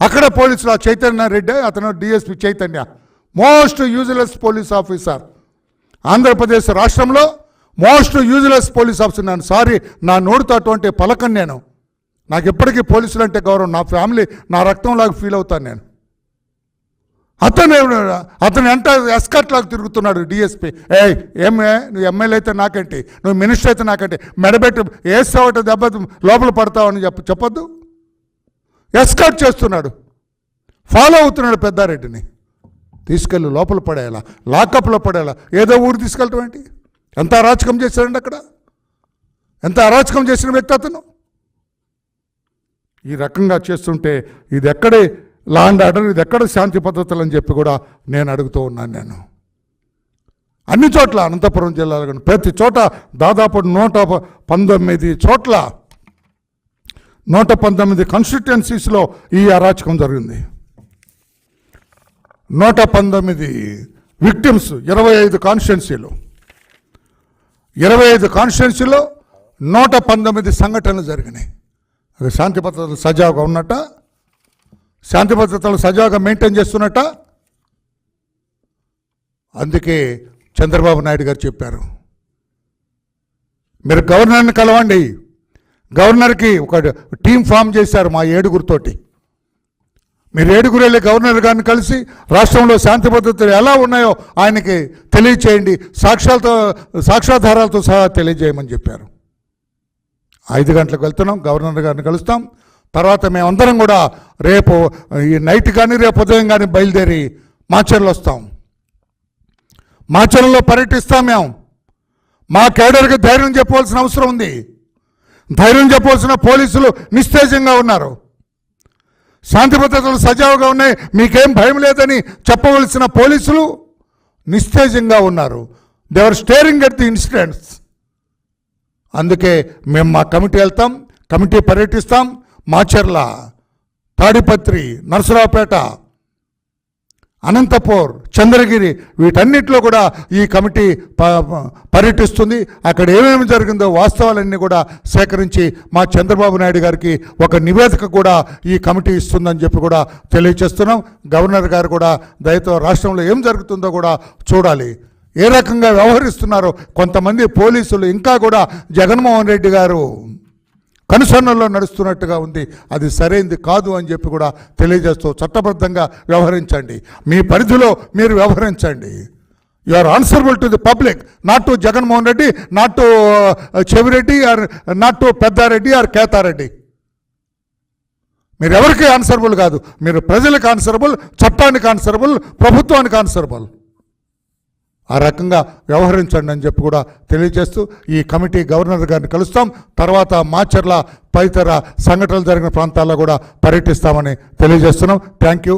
అక్కడ పోలీసులు ఆ చైతన్య రెడ్డి అతను DSP Chaitanya. Most useless police officer Andhra Pradesh రాష్ట్రంలో మోస్ట్ యూజ్లెస్ పోలీస్ ఆఫీసర్ నేను సారీ నా నోటితో అటువంటి పలకను నేను. నాకు ఎప్పటికీ పోలీసులు అంటే గౌరవం. నా ఫ్యామిలీ నా రక్తంలాగా ఫీల్ అవుతాను నేను. అతను అతను ఎంత ఎస్కట్లాగా తిరుగుతున్నాడు డిఎస్పీ ఏ ఏమే నువ్వు ఎమ్మెల్యే అయితే నాకేంటి? నువ్వు మినిస్టర్ అయితే నాకేంటి? మెడబెట్టి వేస్తావట దెబ్బ లోపల పడతావని చెప్ప చెప్పొద్దు. ఎస్కర్ట్ చేస్తున్నాడు. ఫాలో అవుతున్నాడు పెద్దారెడ్డిని. తీసుకెళ్ళి లోపల పడేలా లాకప్లో పడేలా ఏదో ఊరు తీసుకెళ్ళటం ఏంటి? ఎంత అరాచకం చేశాడండి అక్కడ? ఎంత అరాచకం చేసిన వ్యక్తి అతను? ఈ రకంగా చేస్తుంటే ఇది ఎక్కడే లా అండ్ ఆర్డర్ ఇది ఎక్కడ శాంతి పద్ధతులు అని చెప్పి కూడా నేను అడుగుతూ ఉన్నాను నేను. అన్ని చోట్ల అనంతపురం జిల్లాలో ప్రతి చోట దాదాపు నూట పంతొమ్మిది చోట్ల నూట పంతొమ్మిది కాన్స్టిట్యున్సీస్లో ఈ అరాచకం జరిగింది. నూట పంతొమ్మిది విక్టిమ్స్ ఇరవై ఐదు కాన్స్టిట్యున్సీలు ఇరవై ఐదు కాన్స్టిట్యున్సీలో నూట పంతొమ్మిది సంఘటనలు జరిగినాయి. అది శాంతి భద్రతలు సజావుగా ఉన్నట్ట శాంతి భద్రతలు సజావుగా మెయింటైన్ చేస్తున్నట్ట. అందుకే చంద్రబాబు నాయుడు గారు చెప్పారు మీరు గవర్నర్ని కలవండి గవర్నర్కి ఒక టీం ఫామ్ చేశారు మా ఏడుగురితోటి మీరు ఏడుగురు వెళ్ళి గవర్నర్ గారిని కలిసి రాష్ట్రంలో శాంతి భద్రతలు ఎలా ఉన్నాయో ఆయనకి తెలియచేయండి. సాక్ష్యాలతో సాక్ష్యాధారాలతో సహా తెలియజేయమని చెప్పారు. ఐదు గంటలకు వెళ్తున్నాం గవర్నర్ గారిని కలుస్తాం. తర్వాత మేమందరం కూడా రేపు ఈ నైట్ కానీ రేపు ఉదయం కానీ బయలుదేరి మాచర్లు వస్తాం. మాచర్లలో పర్యటిస్తాం మేము. మా కేడర్కి ధైర్యం చెప్పవలసిన అవసరం ఉంది. ధైర్యం చెప్పవలసిన పోలీసులు నిస్తేజంగా ఉన్నారు. శాంతి భద్రతలు సజావుగా ఉన్నాయి. మీకేం భయం లేదని చెప్పవలసిన పోలీసులు నిస్తేజంగా ఉన్నారు. They're staring at the incidents అందుకే మేము మా కమిటీ వెళ్తాం కమిటీ పర్యటిస్తాం. మాచర్ల తాడిపత్రి నరసరావుపేట అనంతపూర్ చంద్రగిరి వీటన్నిటిలో కూడా ఈ కమిటీ ప పర్యటిస్తుంది. అక్కడ ఏమేమి జరిగిందో వాస్తవాలన్నీ కూడా సేకరించి మా చంద్రబాబు నాయుడు గారికి ఒక నివేదిక కూడా ఈ కమిటీ ఇస్తుందని చెప్పి కూడా తెలియచేస్తున్నాం. గవర్నర్ గారు కూడా దయతో రాష్ట్రంలో ఏం జరుగుతుందో కూడా చూడాలి. ఏ రకంగా వ్యవహరిస్తున్నారో కొంతమంది పోలీసులు ఇంకా కూడా జగన్మోహన్ రెడ్డి గారు. కనుసన్నల్లో నడుస్తున్నట్టుగా ఉంది. అది సరైంది కాదు అని చెప్పి కూడా తెలియజేస్తూ చట్టబద్ధంగా వ్యవహరించండి. మీ పరిధిలో మీరు వ్యవహరించండి. You are answerable to the public not to Jaganmohan Reddy not to uh, Chevireddy or not to Peddareddy or Kethireddy. మీరు ఎవరికి ఆన్సరబుల్ కాదు. మీరు ప్రజలకు ఆన్సరబుల్ చట్టానికి ఆన్సరబుల్ ప్రభుత్వానికి ఆన్సరబుల్ ఆ రకంగా వ్యవహరించండి అని చెప్పి కూడా తెలియజేస్తూ ఈ కమిటీ గవర్నర్ గారిని కలుస్తాం. తర్వాత మాచర్ల తదితర సంఘటనలు జరిగిన ప్రాంతాల్లో కూడా పర్యటిస్తామని తెలియజేస్తున్నాం. Thank you.